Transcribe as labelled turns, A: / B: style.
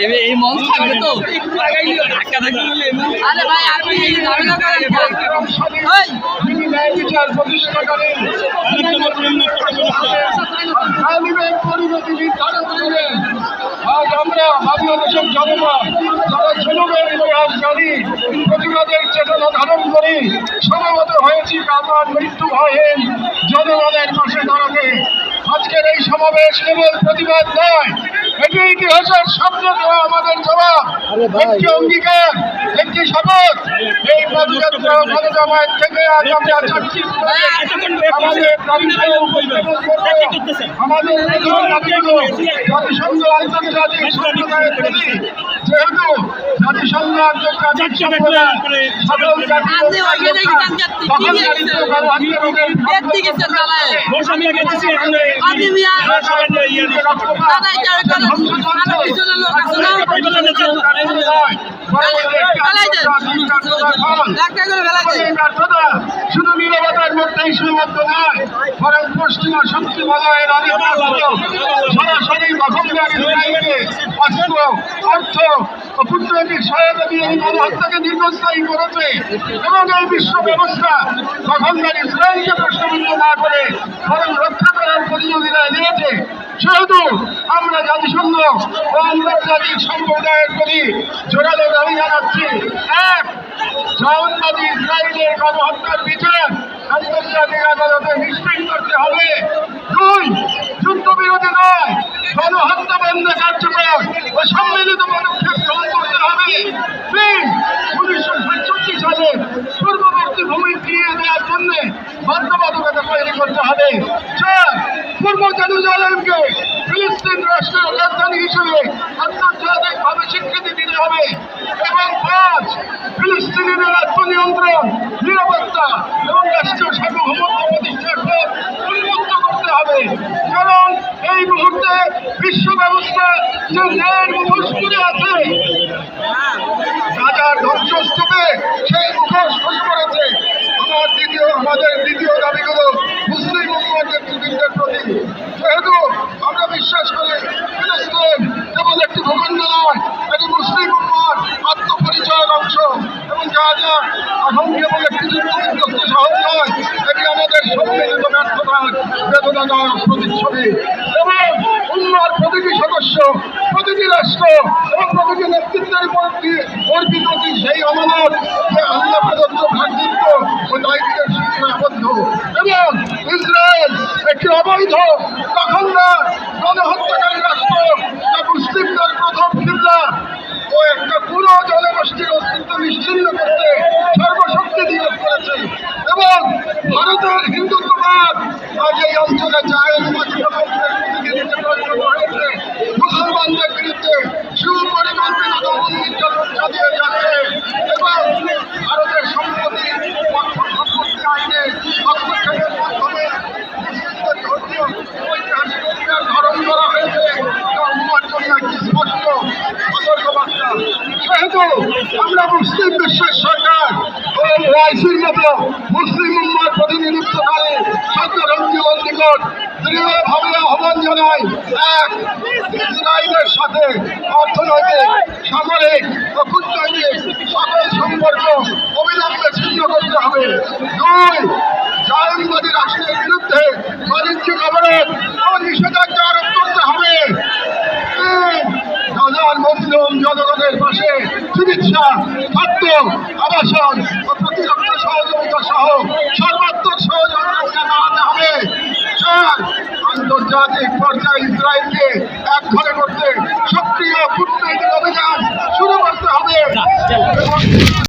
A: এ- এই
B: করেন ওই,
C: আজ আমরা জানি প্রতিবাদের চেতনা ধারণ করি সমবেত হয়েছি আমার মৃত্যু ভয়হীন জনগণের পাশে দাঁড়াতে। আজকের এই সমাবেশ কেবল প্রতিবাদ নয় এটি ইতিহাসের স্বপ্ন দেওয়া আমাদের জবাব। একটি অঙ্গীকার একটি শপথ। এই পদযাত্রা থেকে আজ আমরা চাচ্ছি আমাদের করব। আমাদের প্রধান দাবিগুলো জাতিসংঘ আন্তর্জাতিক সম্প্রদায়ের প্রতি। যেহেতু জাতিসংঘ আন্তর্জাতিক সম্প্রদায় সকল জাতীয়
B: আপনি ওইখানে গেছেন কে?
C: সকল
B: ঠিকই
C: জাতীয়
B: গেছেন।
C: গণহত্যাকারীদের
B: ব্যক্তি গেছেন চালায়। আপনি মিয়া, দেন।
C: শুধু নিরবতার মধ্যেই সীমাবদ্ধ নয় বরং পশ্চিমা শক্তি বলয়ের আধিপত্য সরাসরি দখলদার ইসরায়েলকে অস্ত্র, অর্থ ও কূটনৈতিক সহায়তা দিয়ে এই গণহত্যাকে দীর্ঘস্থায়ী করেছে এবং এই বিশ্ব ব্যবস্থা দখলদার ইসরায়েলকে প্রশ্নবিদ্ধ না করে বরং রক্ষা করার প্রতিযোগিতা নিয়েছে সেহেতু আমরা জাতিসংঘ ও আন্তর্জাতিক সম্প্রদায়ের প্রতি জোরালো দাবি জানাচ্ছি, এক জাহানবাদী ইসরায়েলের গণহত্যার বিচার আন্তর্জাতিক আদালতে নিশ্চিত করতে হবে। দুই যুদ্ধবিরোধী নয়, গণহত্যা বন্ধ কার্যকর ও সম্মিলিত পদক্ষেপ গ্রহণ করতে হবে। তিন, উনিশশো সাতষট্টি সালে পূর্ববর্তী ভূমি ফিরিয়ে দেওয়ার জন্য বাধ্যবাধকতা তৈরি করতে হবে। চার, পূর্ব জেরুজালেমকে ফিলিস্তিন রাষ্ট্রের রাজধানী হিসেবে আন্তর্জাতিকভাবে স্বীকৃতি দিতে হবে। এবং পাঁচ, ফিলিস্তিনিদের আত্মনিয়ন্ত্রণ, নিরাপত্তা এই মুহূর্তে বিশ্ব ব্যবস্থা যে ন্যায়ের মুখোশ করে আছে রাজার ধ্বংসস্তূপে সেই মুখোশ খসে পড়েছে আমার দ্বিতীয়, আমাদের দ্বিতীয় দাবিগুলো মুসলিম উম্মতের নেতৃত্বের প্রতি। যেহেতু আমরা বিশ্বাস করি ফিলিস্তিন কেবল একটি ভূখণ্ড নয়, এটি মুসলিম উম্মত আত্মপরিচয়ের অংশ। এবং যা যা এখন কেবল একটি যুদ্ধবিধ্বস্ত শহর নয়, এটি আমাদের সম্মিলিত ব্যর্থতার বেদনাদায়ক প্রতিচ্ছবি। উম্মার প্রতিটি সদস্য, প্রতিটি রাষ্ট্র এবং প্রতিটি নেতৃত্বের অর্পিত সেই আমানত, যে আল্লাহ প্রদত্ত ভাতৃত্ব ও দায়িত্বের সূত্রে আবদ্ধ। এবং ইসরায়েল একটি অবৈধ দখলদার গণহত্যাকারী রাষ্ট্র, যা মুসলিমদের প্রথম কিল্লা ও একটা পুরো জনগোষ্ঠীর অস্তিত্ব নিশ্চিন্ন করতে সর্বশক্তি নিয়োগ করেছে। এবং ভারতের হিন্দুত্ববাদ আজ এই অঞ্চলে জায়েজ আমরা মুসলিম বিশ্বের সরকার। ও ওআইসির মতো মুসলিম উম্মার প্রতিনিধিত্বকারী সত্যরঞ্জন নিকট দৃঢ়ভাবে আহ্বান জানাই, এক, ইসরায়েলের সাথে অর্থনৈতিক, সামরিক ও কূটনৈতিক সকল সম্পর্ক অবিলম্বে ছিন্ন করতে হবে। দুই জায়নবাদী রাষ্ট্রের বিরুদ্ধে বাণিজ্যিক চিকিৎসা খাদ্য, আবাসন ও প্রতিরক্ষা সহযোগিতা সহ সর্বাত্মক সহযোগিতা জানাতে হবে। আন্তর্জাতিক পর্যায়ে ইসরায়েলকে এক ঘরে করতে সক্রিয় কূটনৈতিক অভিযান শুরু করতে হবে।